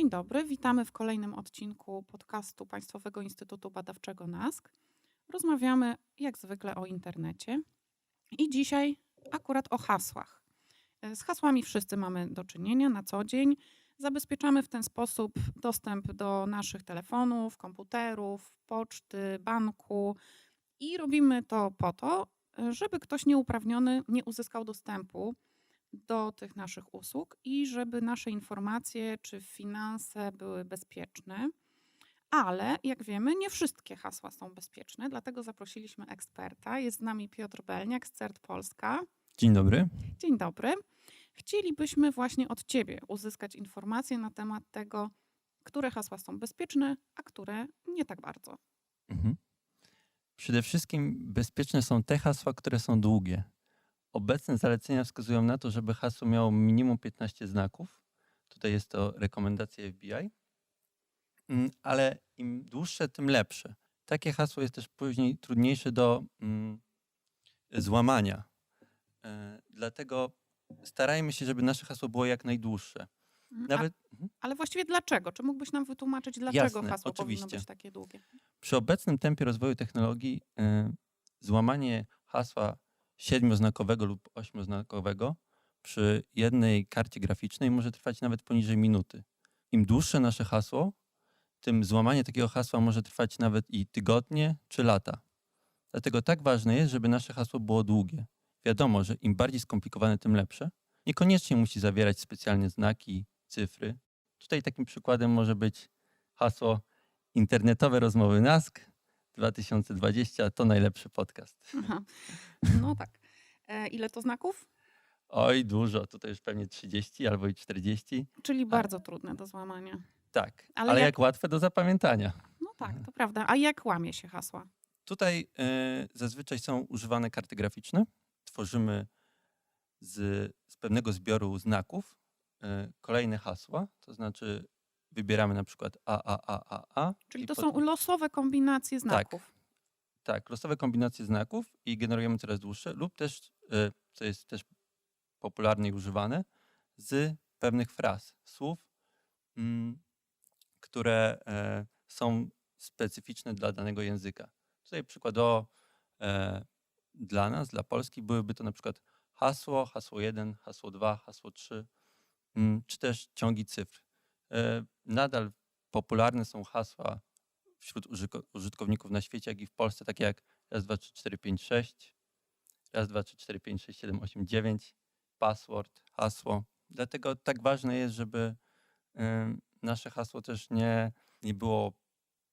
Dzień dobry, witamy w kolejnym odcinku podcastu Państwowego Instytutu Badawczego NASK. Rozmawiamy jak zwykle o internecie i dzisiaj akurat o hasłach. E, Z hasłami wszyscy mamy do czynienia na co dzień. Zabezpieczamy w ten sposób dostęp do naszych telefonów, komputerów, poczty, banku i robimy to po to, żeby ktoś nieuprawniony nie uzyskał dostępu do tych naszych usług i żeby nasze informacje czy finanse były bezpieczne. Ale jak wiemy, nie wszystkie hasła są bezpieczne, dlatego zaprosiliśmy eksperta. Jest z nami Piotr Belniak z CERT Polska. Dzień dobry. Dzień dobry. Chcielibyśmy właśnie od Ciebie uzyskać informacje na temat tego, które hasła są bezpieczne, a które nie tak bardzo. Mhm. Przede wszystkim bezpieczne są te hasła, które są długie. Obecne zalecenia wskazują na to, żeby hasło miało minimum 15 znaków. Tutaj jest to rekomendacja FBI. Mm, Ale im dłuższe, tym lepsze. Takie hasło jest też później trudniejsze do mm, złamania. E, Dlatego starajmy się, żeby nasze hasło było jak najdłuższe. Mhm. Nawet mhm. A, ale właściwie dlaczego? Czy mógłbyś nam wytłumaczyć, dlaczego Jasne, hasło powinno oczywiście. być takie długie? Przy obecnym tempie rozwoju technologii y, złamanie hasła siedmioznakowego lub ośmioznakowego przy jednej karcie graficznej może trwać nawet poniżej minuty. Im dłuższe nasze hasło, tym złamanie takiego hasła może trwać nawet i tygodnie czy lata. Dlatego tak ważne jest, żeby nasze hasło było długie. Wiadomo, że im bardziej skomplikowane, tym lepsze. Niekoniecznie musi zawierać specjalne znaki, cyfry. Tutaj takim przykładem może być hasło Internetowe rozmowy NASK 2020 to najlepszy podcast. Aha. No tak. E, ile to znaków? Oj, dużo, tutaj już pewnie 30 albo i 40. Czyli bardzo trudne do złamania. Tak, Ale ale, jak- jak... łatwe do zapamiętania. No tak, to prawda. A jak łamie się hasła? Tutaj y, zazwyczaj są używane karty graficzne. Tworzymy z, z pewnego zbioru znaków y, kolejne hasła, to znaczy wybieramy na przykład AAAAA. Czyli i to są potem- losowe kombinacje znaków. Tak, losowe kombinacje znaków i generujemy coraz dłuższe, lub też, y, co jest też popularne i używane, z pewnych fraz, słów, mm, które e, są specyficzne dla danego języka. Tutaj przykładowo e, dla nas, dla Polski, byłyby to na przykład hasło, hasło 1, hasło 2, hasło 3, mm, czy też ciągi cyfr. E, Nadal popularne są hasła wśród użytkowników na świecie, jak i w Polsce, takie jak raz, dwa, trzy, cztery, pięć, sześć, raz, dwa, trzy, cztery, pięć, sześć, siedem, osiem, dziewięć, password, hasło. Dlatego tak ważne jest, żeby nasze hasło też nie, nie było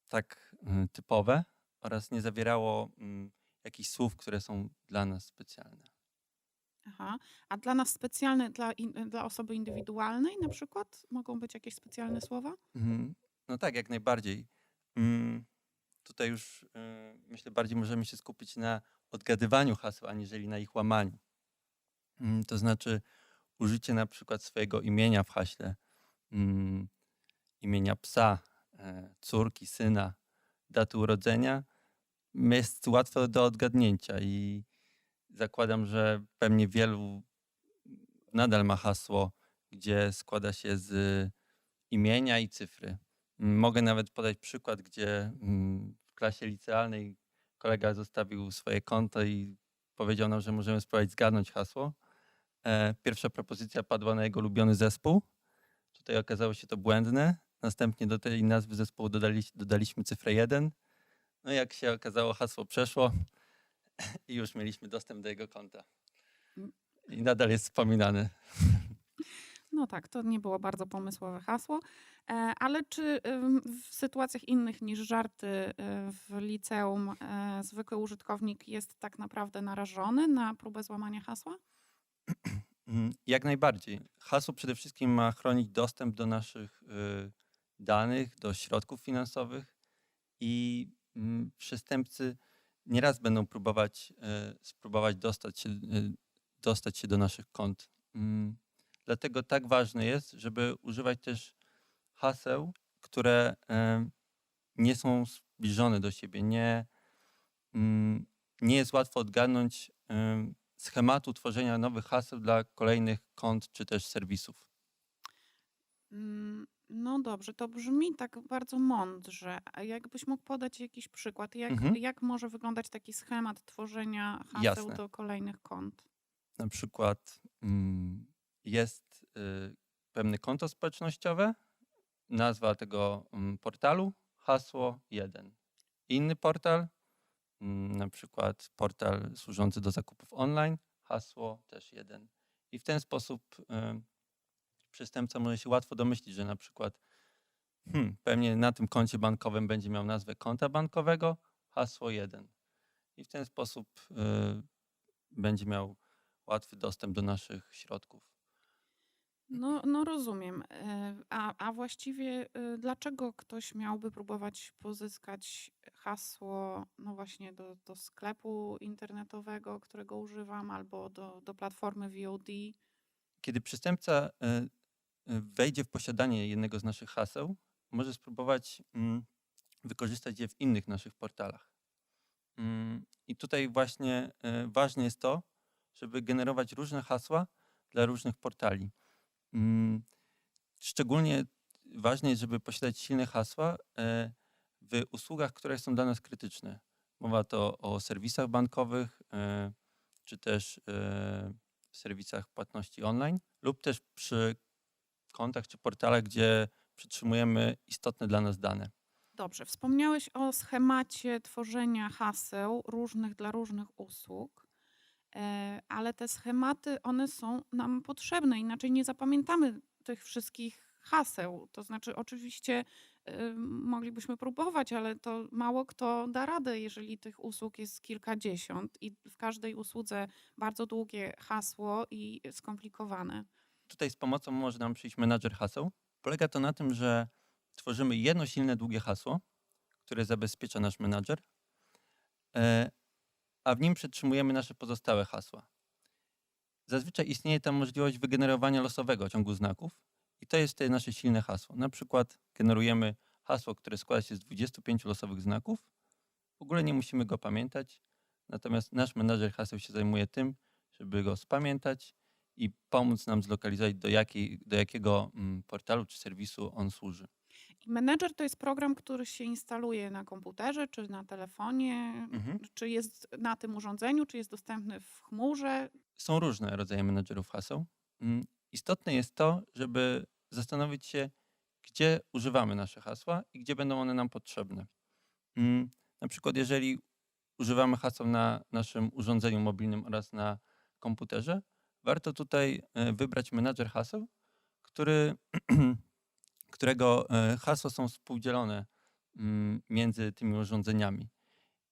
tak y, typowe oraz nie zawierało ym, jakichś słów, które są dla nas specjalne. Aha. A dla nas specjalne, dla, in, dla osoby indywidualnej na przykład mogą być jakieś specjalne słowa? Mhm. No tak, jak najbardziej. Mm, Tutaj już y, myślę, bardziej możemy się skupić na odgadywaniu haseł, aniżeli na ich łamaniu. Mm, To znaczy użycie na przykład swojego imienia w haśle, mm, imienia psa, e, córki, syna, daty urodzenia jest łatwe do odgadnięcia i zakładam, że pewnie wielu nadal ma hasło, gdzie składa się z imienia i cyfry. Mm, Mogę nawet podać przykład, gdzie mm, w klasie licealnej kolega zostawił swoje konto i powiedział nam, że możemy spróbować zgadnąć hasło. E, Pierwsza propozycja padła na jego ulubiony zespół. Tutaj okazało się to błędne. Następnie do tej nazwy zespołu dodali, dodaliśmy cyfrę 1. No jak się okazało, hasło przeszło i już mieliśmy dostęp do jego konta. I nadal jest wspominany. No tak, to nie było bardzo pomysłowe hasło. E, ale czy w sytuacjach innych niż żarty y, w liceum e, zwykły użytkownik jest tak naprawdę narażony na próbę złamania hasła? Mm, Jak najbardziej. Hasło przede wszystkim ma chronić dostęp do naszych y, danych, do środków finansowych i mm, przestępcy nieraz będą próbować, spróbować dostać się, y, dostać się do naszych kont. Dlatego tak ważne jest, żeby używać też haseł, które nie są zbliżone do siebie, nie, mm, nie jest łatwo odgadnąć schematu tworzenia nowych haseł dla kolejnych kont czy też serwisów. Mm, No dobrze, to brzmi tak bardzo mądrze. A jakbyś mógł podać jakiś przykład, jak, Mhm. jak może wyglądać taki schemat tworzenia haseł Jasne. do kolejnych kont? Na przykład mm, jest y, pewne konto społecznościowe, nazwa tego mm, portalu, hasło 1. Inny portal, mm, na przykład portal służący do zakupów online, hasło też 1. I w ten sposób y, przestępca może się łatwo domyślić, że na przykład hmm, pewnie na tym koncie bankowym będzie miał nazwę konta bankowego, hasło 1. I w ten sposób y, będzie miał łatwy dostęp do naszych środków. No, no rozumiem. E, A, a właściwie e, dlaczego ktoś miałby próbować pozyskać hasło, no właśnie do, do sklepu internetowego, którego używam, albo do, do platformy VOD? Kiedy przestępca y, wejdzie w posiadanie jednego z naszych haseł, może spróbować mm, wykorzystać je w innych naszych portalach. Mm, I tutaj właśnie ważne jest to, żeby generować różne hasła dla różnych portali. Mm, Szczególnie ważne jest, żeby posiadać silne hasła e, w usługach, które są dla nas krytyczne. Mowa to o serwisach bankowych, e, czy też e, serwisach płatności online, lub też przy kontach czy portalach, gdzie przytrzymujemy istotne dla nas dane. Dobrze, wspomniałeś o schemacie tworzenia haseł różnych dla różnych usług, ale te schematy, one są nam potrzebne, inaczej nie zapamiętamy tych wszystkich haseł. To znaczy, oczywiście e, moglibyśmy próbować, ale to mało kto da radę, jeżeli tych usług jest kilkadziesiąt i w każdej usłudze bardzo długie hasło i skomplikowane. Tutaj z pomocą może nam przyjść menadżer haseł. Polega to na tym, że tworzymy jedno silne, długie hasło, które zabezpiecza nasz menadżer, e, a w nim przetrzymujemy nasze pozostałe hasła. Zazwyczaj istnieje tam możliwość wygenerowania losowego ciągu znaków i to jest wtedy nasze silne hasło. Na przykład generujemy hasło, które składa się z 25 losowych znaków. W ogóle nie musimy go pamiętać, natomiast nasz menadżer haseł się zajmuje tym, żeby go spamiętać i pomóc nam zlokalizować, do, jakiej, do jakiego mm, portalu czy serwisu on służy. Menedżer to jest program, który się instaluje na komputerze czy na telefonie, Mhm. czy jest na tym urządzeniu, czy jest dostępny w chmurze. Są różne rodzaje menedżerów haseł. Mm, Istotne jest to, żeby zastanowić się, gdzie używamy nasze hasła i gdzie będą one nam potrzebne. Mm, Na przykład, jeżeli używamy haseł na naszym urządzeniu mobilnym oraz na komputerze, warto tutaj e, wybrać menadżer haseł, który, którego e, hasła są współdzielone mm, między tymi urządzeniami.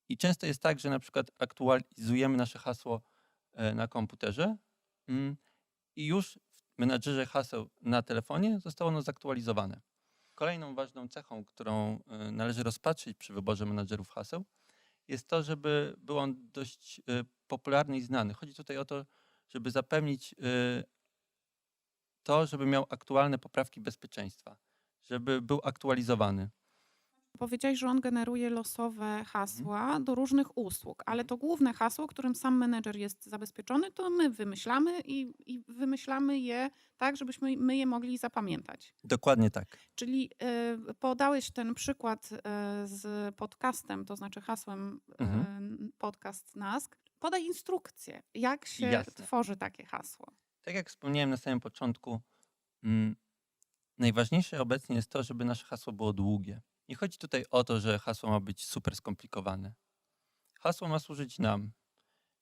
I często jest tak, że na przykład aktualizujemy nasze hasło e, na komputerze mm, i już w menadżerze haseł na telefonie zostało ono zaktualizowane. Kolejną ważną cechą, którą e, należy rozpatrzyć przy wyborze menadżerów haseł, jest to, żeby był on dość popularny i znany. Chodzi tutaj o to, żeby zapewnić to, żeby miał aktualne poprawki bezpieczeństwa, żeby był aktualizowany. Powiedziałeś, że on generuje losowe hasła Mhm. do różnych usług, ale to główne hasło, którym sam menedżer jest zabezpieczony, to my wymyślamy i, i wymyślamy je tak, żebyśmy my je mogli zapamiętać. Dokładnie tak. Czyli y, podałeś ten przykład y, z podcastem, to znaczy hasłem Mhm. y, podcast NASK. Podaj instrukcję, jak się Jasne. tworzy takie hasło. Tak jak wspomniałem na samym początku, mm, najważniejsze obecnie jest to, żeby nasze hasło było długie. Nie chodzi tutaj o to, że hasło ma być super skomplikowane. Hasło ma służyć nam,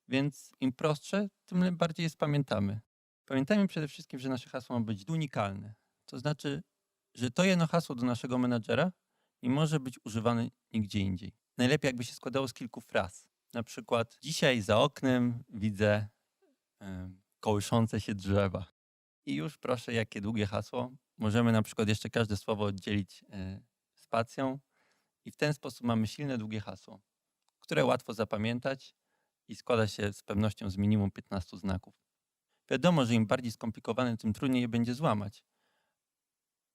więc im prostsze, tym bardziej je spamiętamy. Pamiętajmy przede wszystkim, że nasze hasło ma być unikalne. To znaczy, że to jedno hasło do naszego menadżera nie może być używane nigdzie indziej. Najlepiej jakby się składało z kilku fraz. Na przykład dzisiaj za oknem widzę kołyszące się drzewa. I już proszę, jakie długie hasło. Możemy na przykład jeszcze każde słowo oddzielić e, spacją i w ten sposób mamy silne, długie hasło, które łatwo zapamiętać i składa się z pewnością z minimum 15 znaków. Wiadomo, że im bardziej skomplikowane, tym trudniej je będzie złamać.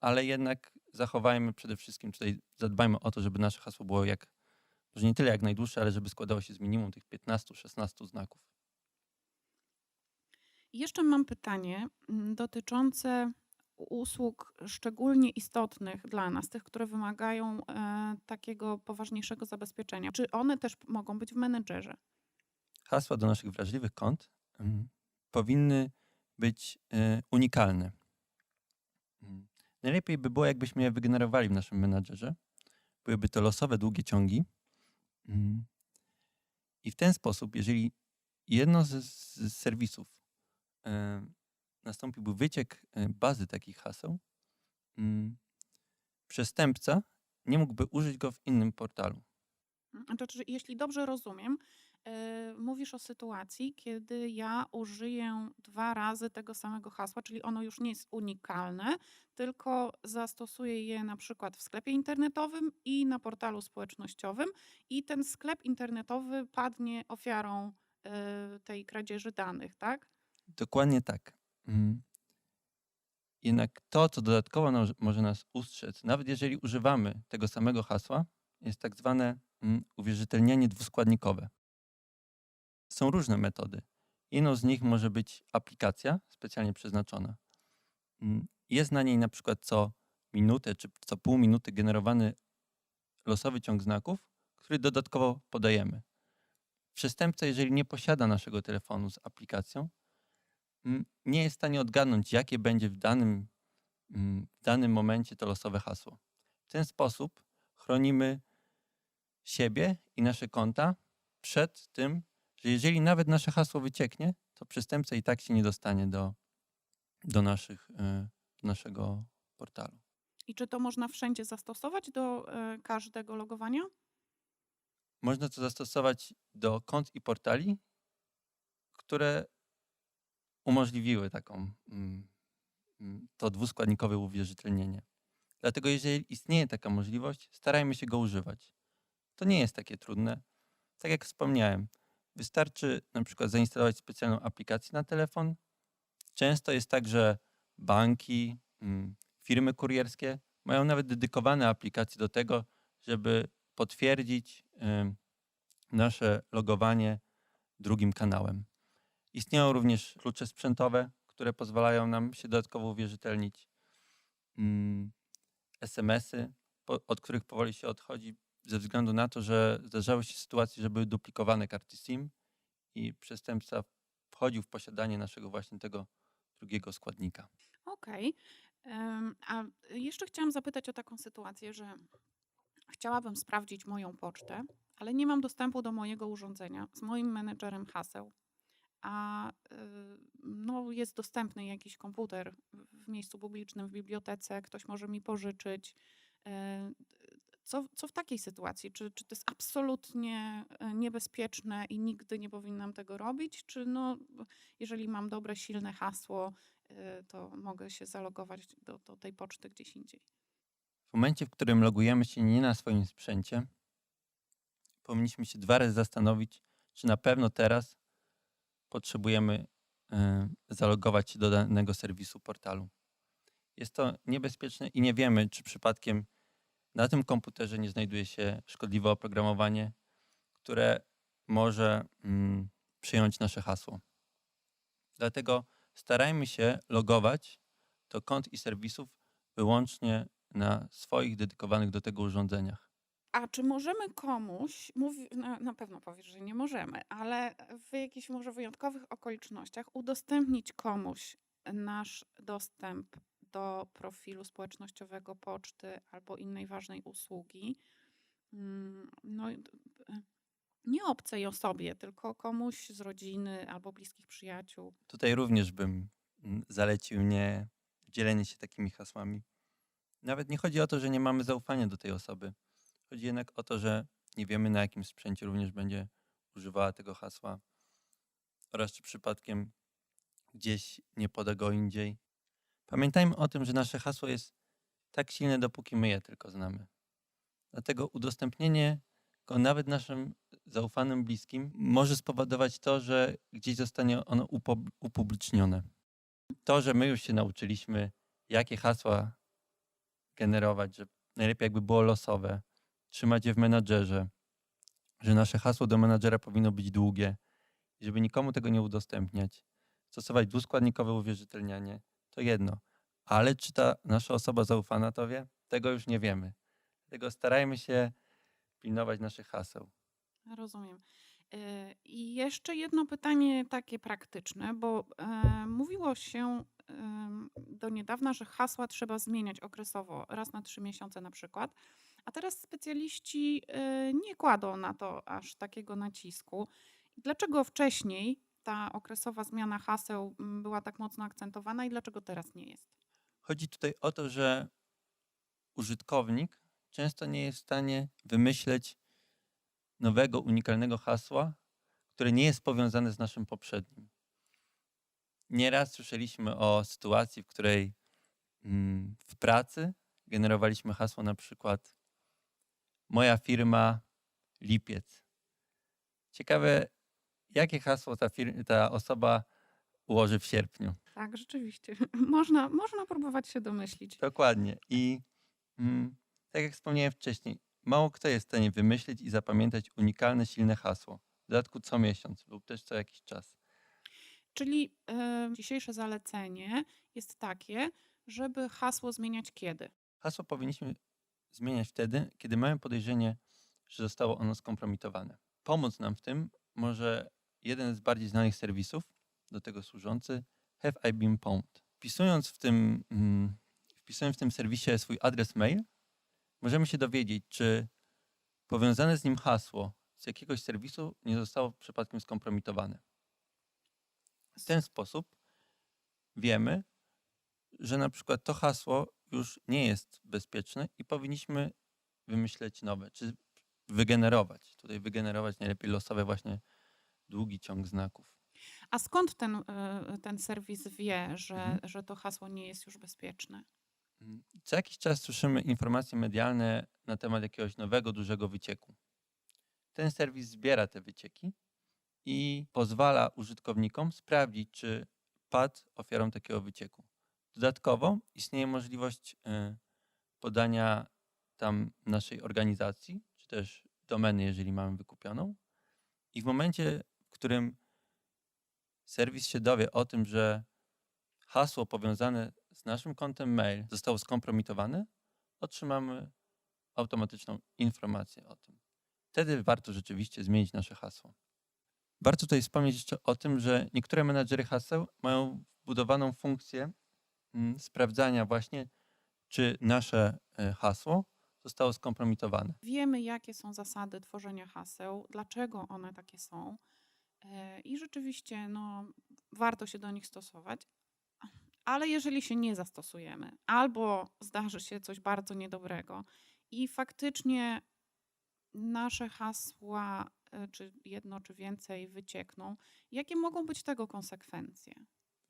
Ale jednak zachowajmy przede wszystkim tutaj, zadbajmy o to, żeby nasze hasło było jak, może nie tyle jak najdłuższe, ale żeby składało się z minimum tych 15-16 znaków. Jeszcze mam pytanie mm, dotyczące usług szczególnie istotnych dla nas, tych, które wymagają e, takiego poważniejszego zabezpieczenia, czy one też mogą być w menedżerze? Hasła do naszych wrażliwych kont mm, powinny być e, unikalne. Mm. Najlepiej by było, jakbyśmy je wygenerowali w naszym menadżerze. Byłyby to losowe, długie ciągi. I w ten sposób, jeżeli jedno z, serwisów nastąpiłby wyciek e, bazy takich haseł, mm, przestępca nie mógłby użyć go w innym portalu. Mm, To czy, jeśli dobrze rozumiem, e, mówisz o sytuacji, kiedy ja użyję dwa razy tego samego hasła, czyli ono już nie jest unikalne, tylko zastosuję je na przykład w sklepie internetowym i na portalu społecznościowym i ten sklep internetowy padnie ofiarą e, tej kradzieży danych, tak? Dokładnie tak. Mm. Jednak to, co dodatkowo nas, może nas ustrzec, nawet jeżeli używamy tego samego hasła, jest tak zwane mm, uwierzytelnianie dwuskładnikowe. Są różne metody. Jedną z nich może być aplikacja specjalnie przeznaczona. Mm, Jest na niej na przykład co minutę czy co pół minuty generowany losowy ciąg znaków, który dodatkowo podajemy. Przestępca, jeżeli nie posiada naszego telefonu z aplikacją, nie jest w stanie odgadnąć, jakie będzie w danym, w danym momencie to losowe hasło. W ten sposób chronimy siebie i nasze konta przed tym, że jeżeli nawet nasze hasło wycieknie, to przestępca i tak się nie dostanie do, do, naszych, y, do naszego portalu. I czy to można wszędzie zastosować do e, każdego logowania? Można to zastosować do kont i portali, które umożliwiły taką, mm, mm, to dwuskładnikowe uwierzytelnienie. Dlatego jeżeli istnieje taka możliwość, starajmy się go używać. To nie jest takie trudne. Tak jak wspomniałem, wystarczy na przykład zainstalować specjalną aplikację na telefon. Często jest tak, że banki, mm, firmy kurierskie mają nawet dedykowane aplikacje do tego, żeby potwierdzić nasze logowanie drugim kanałem. Istnieją również klucze sprzętowe, które pozwalają nam się dodatkowo uwierzytelnić. Mm, SMS-y, od których powoli się odchodzi, ze względu na to, że zdarzały się sytuacje, że były duplikowane karty SIM i przestępca wchodził w posiadanie naszego właśnie tego drugiego składnika. Okej. Em, A jeszcze chciałam zapytać o taką sytuację, że chciałabym sprawdzić moją pocztę, ale nie mam dostępu do mojego urządzenia z moim menedżerem haseł. A y, no, jest dostępny jakiś komputer w- miejscu publicznym, w bibliotece, ktoś może mi pożyczyć. E, Co, co w takiej sytuacji? Czy, czy to jest absolutnie e, niebezpieczne i nigdy nie powinnam tego robić? Czy no, jeżeli mam dobre, silne hasło, y, to mogę się zalogować do, do tej poczty gdzieś indziej. W momencie, w którym logujemy się nie na swoim sprzęcie, powinniśmy się dwa razy zastanowić, czy na pewno teraz potrzebujemy e, zalogować się do danego serwisu portalu. Jest to niebezpieczne i nie wiemy, czy przypadkiem na tym komputerze nie znajduje się szkodliwe oprogramowanie, które może mm, przyjąć nasze hasło. Dlatego starajmy się logować do kont i serwisów wyłącznie na swoich dedykowanych do tego urządzeniach. A czy możemy komuś, mówi, na, na pewno powiesz, że nie możemy, ale w jakichś może wyjątkowych okolicznościach udostępnić komuś nasz dostęp do profilu społecznościowego poczty albo innej ważnej usługi, mm, no, e, nie obcej osobie, tylko komuś z rodziny albo bliskich przyjaciół. Tutaj również bym zalecił nie dzielenie się takimi hasłami. Nawet nie chodzi o to, że nie mamy zaufania do tej osoby. Chodzi jednak o to, że nie wiemy na jakim sprzęcie również będzie używała tego hasła oraz czy przypadkiem gdzieś nie poda go indziej. Pamiętajmy o tym, że nasze hasło jest tak silne, dopóki my je tylko znamy. Dlatego udostępnienie go nawet naszym zaufanym bliskim może spowodować to, że gdzieś zostanie ono upublicznione. To, że my już się nauczyliśmy, jakie hasła generować, że najlepiej jakby było losowe, trzymać je w menadżerze, że nasze hasło do menadżera powinno być długie żeby nikomu tego nie udostępniać, stosować dwuskładnikowe uwierzytelnianie, to jedno. ale czy ta nasza osoba zaufana to wie? Tego już nie wiemy. Dlatego starajmy się pilnować naszych haseł. Rozumiem. E, I jeszcze jedno pytanie takie praktyczne, bo e, mówiło się do niedawna, że hasła trzeba zmieniać okresowo, raz na trzy miesiące na przykład, a teraz specjaliści e, nie kładą na to aż takiego nacisku. Dlaczego wcześniej ta okresowa zmiana haseł m, była tak mocno akcentowana i dlaczego teraz nie jest? Chodzi tutaj o to, że użytkownik często nie jest w stanie wymyśleć nowego, unikalnego hasła, które nie jest powiązane z naszym poprzednim. Nieraz słyszeliśmy o sytuacji, w której mm, w pracy generowaliśmy hasło na przykład moja firma lipiec. Ciekawe, jakie hasło ta, fir- ta osoba ułoży w sierpniu. Tak, rzeczywiście. Można, można próbować się domyślić. Dokładnie. I mm, tak jak wspomniałem wcześniej, mało kto jest w stanie wymyślić i zapamiętać unikalne, silne hasło. W dodatku co miesiąc lub też co jakiś czas. Czyli e, dzisiejsze zalecenie jest takie, żeby hasło zmieniać kiedy? Hasło powinniśmy zmieniać wtedy, kiedy mamy podejrzenie, że zostało ono skompromitowane. Pomóc nam w tym może jeden z bardziej znanych serwisów, do tego służący, Have I Been Pwned. Wpisując w tym, mm, wpisując w tym serwisie swój adres mail, możemy się dowiedzieć, czy powiązane z nim hasło z jakiegoś serwisu nie zostało przypadkiem skompromitowane. W ten sposób wiemy, że na przykład to hasło już nie jest bezpieczne i powinniśmy wymyśleć nowe, czy wygenerować. Tutaj wygenerować najlepiej losowe właśnie długi ciąg znaków. A skąd ten, e, ten serwis wie, że, Mhm. że to hasło nie jest już bezpieczne? Mm, Co jakiś czas słyszymy informacje medialne na temat jakiegoś nowego, dużego wycieku. Ten serwis zbiera te wycieki i pozwala użytkownikom sprawdzić, czy padł ofiarą takiego wycieku. Dodatkowo istnieje możliwość y, podania tam naszej organizacji, czy też domeny, jeżeli mamy wykupioną. I w momencie, w którym serwis się dowie o tym, że hasło powiązane z naszym kontem mail zostało skompromitowane, otrzymamy automatyczną informację o tym. Wtedy warto rzeczywiście zmienić nasze hasło. Warto tutaj wspomnieć jeszcze o tym, że niektóre menadżery haseł mają wbudowaną funkcję sprawdzania właśnie, czy nasze e, hasło zostało skompromitowane. Wiemy, jakie są zasady tworzenia haseł, dlaczego one takie są. e, I rzeczywiście no, warto się do nich stosować. Ale jeżeli się nie zastosujemy, albo zdarzy się coś bardzo niedobrego i faktycznie nasze hasła, e, czy jedno, czy więcej, wyciekną, jakie mogą być tego konsekwencje?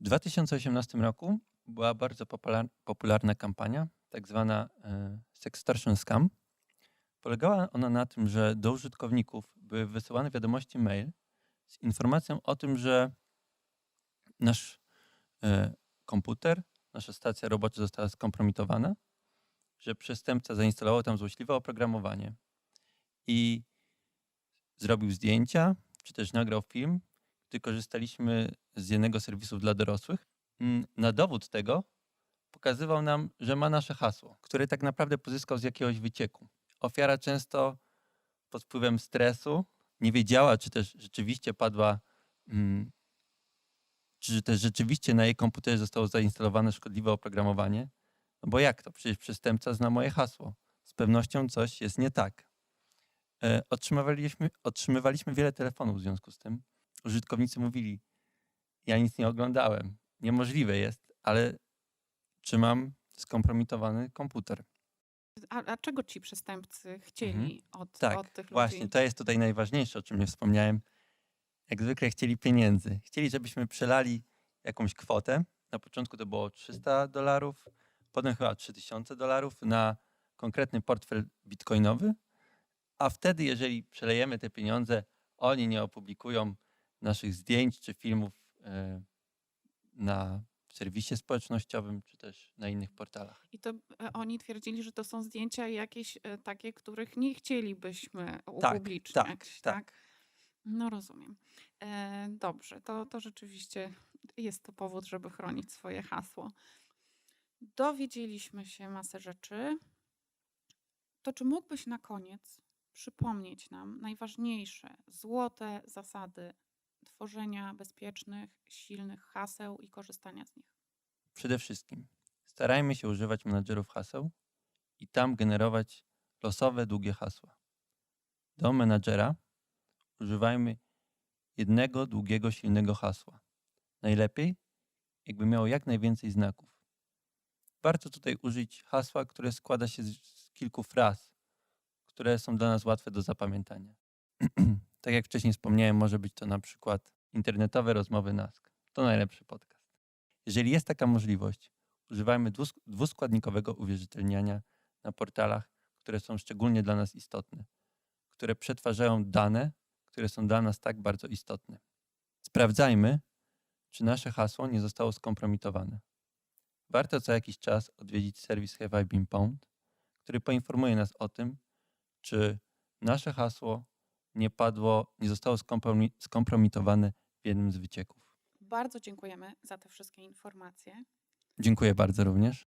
W 2018 roku była bardzo popular- popularna kampania, tak zwana e, Sextortion Scam. Polegała ona na tym, że do użytkowników były wysyłane wiadomości mail z informacją o tym, że nasz e, komputer, nasza stacja robocza została skompromitowana, że przestępca zainstalował tam złośliwe oprogramowanie i zrobił zdjęcia, czy też nagrał film, gdy korzystaliśmy z jednego serwisu dla dorosłych. Na dowód tego pokazywał nam, że ma nasze hasło, które tak naprawdę pozyskał z jakiegoś wycieku. Ofiara często pod wpływem stresu nie wiedziała, czy też rzeczywiście padła, czy też rzeczywiście na jej komputerze zostało zainstalowane szkodliwe oprogramowanie. No bo jak to? Przecież przestępca zna moje hasło. Z pewnością coś jest nie tak. E, Otrzymywaliśmy, otrzymywaliśmy wiele telefonów w związku z tym. Użytkownicy mówili, ja nic nie oglądałem. Niemożliwe jest, ale czy mam skompromitowany komputer? A, a czego ci przestępcy chcieli od, Mhm. Tak, od tych ludzi? właśnie, to jest tutaj najważniejsze, o czym nie wspomniałem. Jak zwykle chcieli pieniędzy. Chcieli, żebyśmy przelali jakąś kwotę. Na początku to było 300 dolarów, potem chyba 3000 dolarów na konkretny portfel bitcoinowy, a wtedy, jeżeli przelejemy te pieniądze, oni nie opublikują naszych zdjęć czy filmów e, na serwisie społecznościowym, czy też na innych portalach. I to e, oni twierdzili, że to są zdjęcia jakieś e, takie, których nie chcielibyśmy upubliczniać. tak. No rozumiem. E, dobrze, to, to rzeczywiście jest to powód, żeby chronić swoje hasło. Dowiedzieliśmy się masę rzeczy. To czy mógłbyś na koniec przypomnieć nam najważniejsze złote zasady tworzenia bezpiecznych, silnych haseł i korzystania z nich? Przede wszystkim starajmy się używać menadżerów haseł i tam generować losowe, długie hasła. Do menadżera używajmy jednego długiego, silnego hasła. Najlepiej, jakby miało jak najwięcej znaków. Warto tutaj użyć hasła, które składa się z, kilku fraz, które są dla nas łatwe do zapamiętania. tak jak wcześniej wspomniałem, może być to na przykład internetowe rozmowy NASK. To najlepszy podcast. Jeżeli jest taka możliwość, używajmy dwusk- dwuskładnikowego uwierzytelniania na portalach, które są szczególnie dla nas istotne, które przetwarzają dane, które są dla nas tak bardzo istotne. Sprawdzajmy, czy nasze hasło nie zostało skompromitowane. Warto co jakiś czas odwiedzić serwis Have I Been Pwned, który poinformuje nas o tym, czy nasze hasło nie padło, nie zostało skompromi- skompromitowane w jednym z wycieków. Bardzo dziękujemy za te wszystkie informacje. Dziękuję bardzo również.